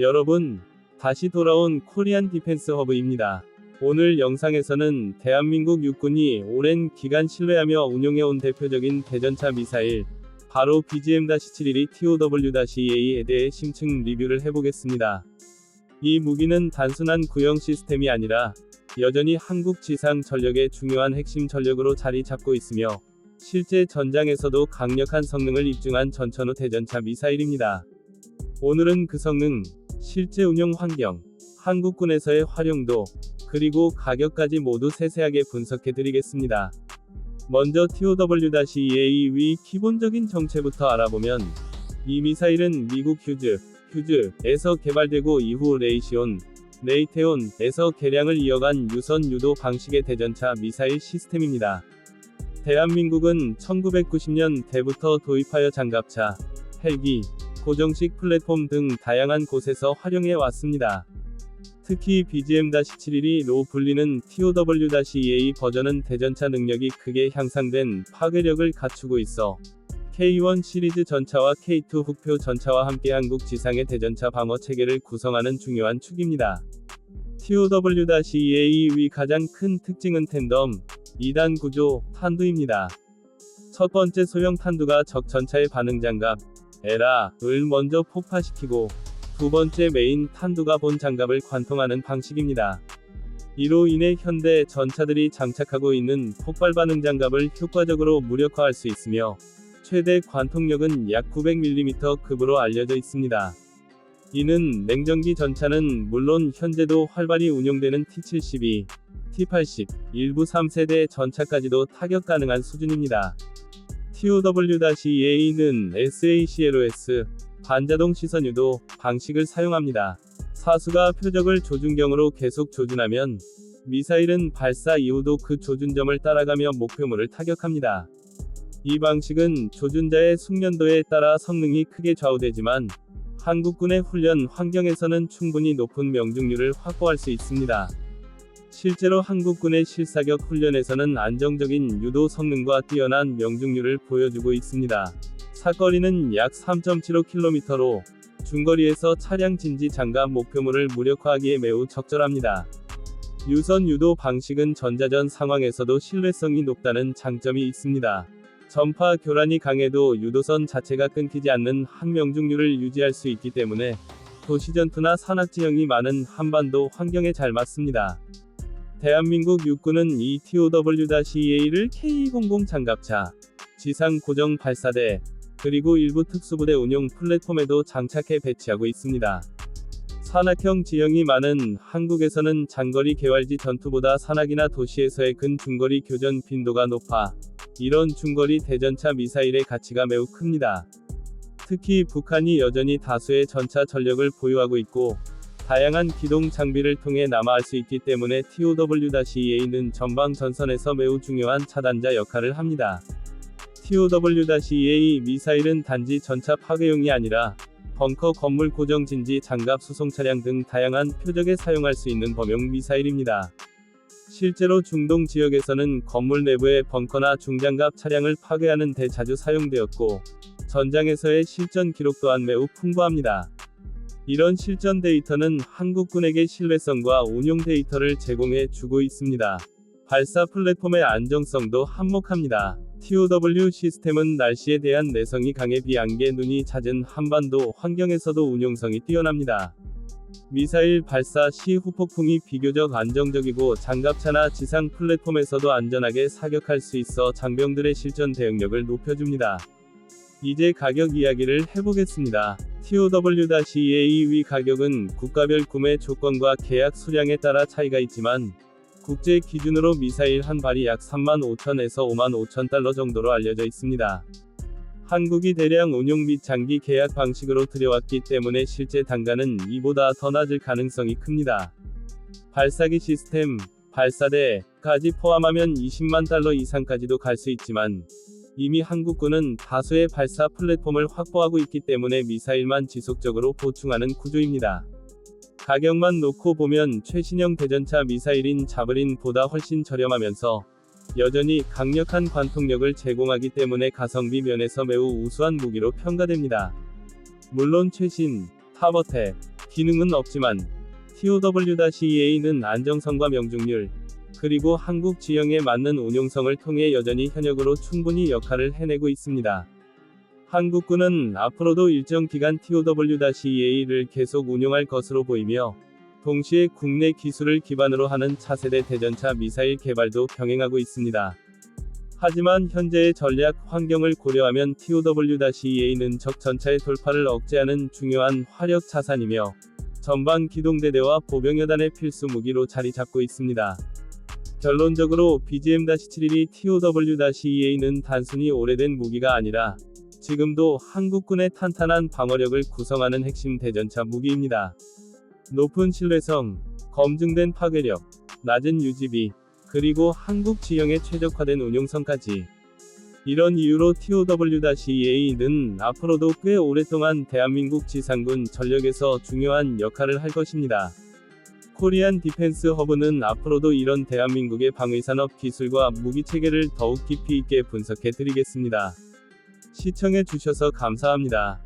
여러분, 다시 돌아온 코리안 디펜스 허브입니다. 오늘 영상에서는 대한민국 육군이 오랜 기간 신뢰하며 운용해온 대표적인 대전차 미사일, 바로 BGM-712 TOW-EA에 대해 심층 리뷰를 해보겠습니다. 이 무기는 단순한 구형 시스템이 아니라 여전히 한국 지상 전력의 중요한 핵심 전력으로 자리 잡고 있으며 실제 전장에서도 강력한 성능을 입증한 전천후 대전차 미사일입니다. 오늘은 그 성능, 실제 운용 환경, 한국군에서의 활용도, 그리고 가격까지 모두 세세하게 분석해 드리겠습니다. 먼저 TOW-EA 위 기본적인 정체부터 알아보면 이 미사일은 미국 휴즈, 휴즈에서 개발되고 이후 레이시온, 레이테온에서 개량을 이어간 유선 유도 방식의 대전차 미사일 시스템입니다. 대한민국은 1990년 대부터 도입하여 장갑차, 헬기, 고정식 플랫폼 등 다양한 곳에서 활용해 왔습니다. 특히 BGM-712로 불리는 TOW-EA 버전은 대전차 능력이 크게 향상된 파괴력을 갖추고 있어 K1 시리즈 전차와 K2 흑표 전차와 함께 한국 지상의 대전차 방어 체계를 구성하는 중요한 축입니다. TOW-EA 위 가장 큰 특징은 텐덤, 2단 구조, 탄두입니다. 첫 번째 소형 탄두가 적 전차의 반응 장갑, 에라를 먼저 폭파시키고 두 번째 메인 탄두가 본 장갑을 관통하는 방식입니다. 이로 인해 현대 전차들이 장착하고 있는 폭발 반응 장갑을 효과적으로 무력화할 수 있으며 최대 관통력은 약 900mm 급으로 알려져 있습니다. 이는 냉전기 전차는 물론 현재도 활발히 운용되는 T-72, T-80, 일부 3세대 전차까지도 타격 가능한 수준입니다. TOW-EA는 SACLOS, 반자동 시선 유도 방식을 사용합니다. 사수가 표적을 조준경으로 계속 조준하면 미사일은 발사 이후도 그 조준점을 따라가며 목표물을 타격합니다. 이 방식은 조준자의 숙련도에 따라 성능이 크게 좌우되지만 한국군의 훈련 환경에서는 충분히 높은 명중률을 확보할 수 있습니다. 실제로 한국군의 실사격 훈련에서는 안정적인 유도 성능과 뛰어난 명중률을 보여주고 있습니다. 사거리는 약 3.75km로 중거리에서 차량 진지 장갑 목표물을 무력화하기에 매우 적절합니다. 유선 유도 방식은 전자전 상황에서도 신뢰성이 높다는 장점이 있습니다. 전파 교란이 강해도 유도선 자체가 끊기지 않는 항명중률을 유지할 수 있기 때문에 도시전투나 산악지형이 많은 한반도 환경에 잘 맞습니다. 대한민국 육군은 이 TOW-EA를 K-20 장갑차, 지상 고정 발사대, 그리고 일부 특수부대 운용 플랫폼에도 장착해 배치하고 있습니다. 산악형 지형이 많은 한국에서는 장거리 개활지 전투보다 산악이나 도시에서의 근중거리 교전 빈도가 높아 이런 중거리 대전차 미사일의 가치가 매우 큽니다. 특히 북한이 여전히 다수의 전차 전력을 보유하고 있고 다양한 기동 장비를 통해 남하할 수 있기 때문에 TOW-EA는 전방 전선에서 매우 중요한 차단자 역할을 합니다. TOW-EA 미사일은 단지 전차 파괴용이 아니라 벙커 건물 고정 진지 장갑 수송 차량 등 다양한 표적에 사용할 수 있는 범용 미사일입니다. 실제로 중동 지역에서는 건물 내부의 벙커나 중장갑 차량을 파괴하는 데 자주 사용되었고 전장에서의 실전 기록 또한 매우 풍부합니다. 이런 실전 데이터는 한국군에게 신뢰성과 운용 데이터를 제공해 주고 있습니다. 발사 플랫폼의 안정성도 한몫합니다. TOW 시스템은 날씨에 대한 내성이 강해 비안개 눈이 잦은 한반도 환경에서도 운용성이 뛰어납니다. 미사일 발사 시 후폭풍이 비교적 안정적이고 장갑차나 지상 플랫폼에서도 안전하게 사격할 수 있어 장병들의 실전 대응력을 높여줍니다. 이제 가격 이야기를 해보겠습니다. TOW-EA 위 가격은 국가별 구매 조건과 계약 수량에 따라 차이가 있지만 국제 기준으로 미사일 한 발이 약 3만 5천에서 5만 5천 달러 정도로 알려져 있습니다. 한국이 대량 운용 및 장기 계약 방식으로 들여왔기 때문에 실제 단가는 이보다 더 낮을 가능성이 큽니다. 발사기 시스템, 발사대까지 포함하면 20만 달러 이상까지도 갈 수 있지만 이미 한국군은 다수의 발사 플랫폼을 확보하고 있기 때문에 미사일만 지속적으로 보충하는 구조입니다. 가격만 놓고 보면 최신형 대전차 미사일인 자브린보다 훨씬 저렴하면서 여전히 강력한 관통력을 제공하기 때문에 가성비 면에서 매우 우수한 무기로 평가됩니다. 물론 최신, 타버텍, 기능은 없지만 TOW-EA는 안정성과 명중률, 그리고 한국 지형에 맞는 운용성을 통해 여전히 현역으로 충분히 역할을 해내고 있습니다. 한국군은 앞으로도 일정 기간 TOW-EA를 계속 운용할 것으로 보이며, 동시에 국내 기술을 기반으로 하는 차세대 대전차 미사일 개발도 병행하고 있습니다. 하지만 현재의 전략 환경을 고려하면 TOW-EA는 적 전차의 돌파를 억제하는 중요한 화력 자산이며 전방 기동대대와 보병여단의 필수 무기로 자리 잡고 있습니다. 결론적으로 BGM-71이 TOW-EA는 단순히 오래된 무기가 아니라 지금도 한국군의 탄탄한 방어력을 구성하는 핵심 대전차 무기입니다. 높은 신뢰성, 검증된 파괴력, 낮은 유지비, 그리고 한국 지형에 최적화된 운용성까지. 이런 이유로 TOW-EA는 앞으로도 꽤 오랫동안 대한민국 지상군 전력에서 중요한 역할을 할 것입니다. 코리안 디펜스 허브는 앞으로도 이런 대한민국의 방위산업 기술과 무기 체계를 더욱 깊이 있게 분석해 드리겠습니다. 시청해 주셔서 감사합니다.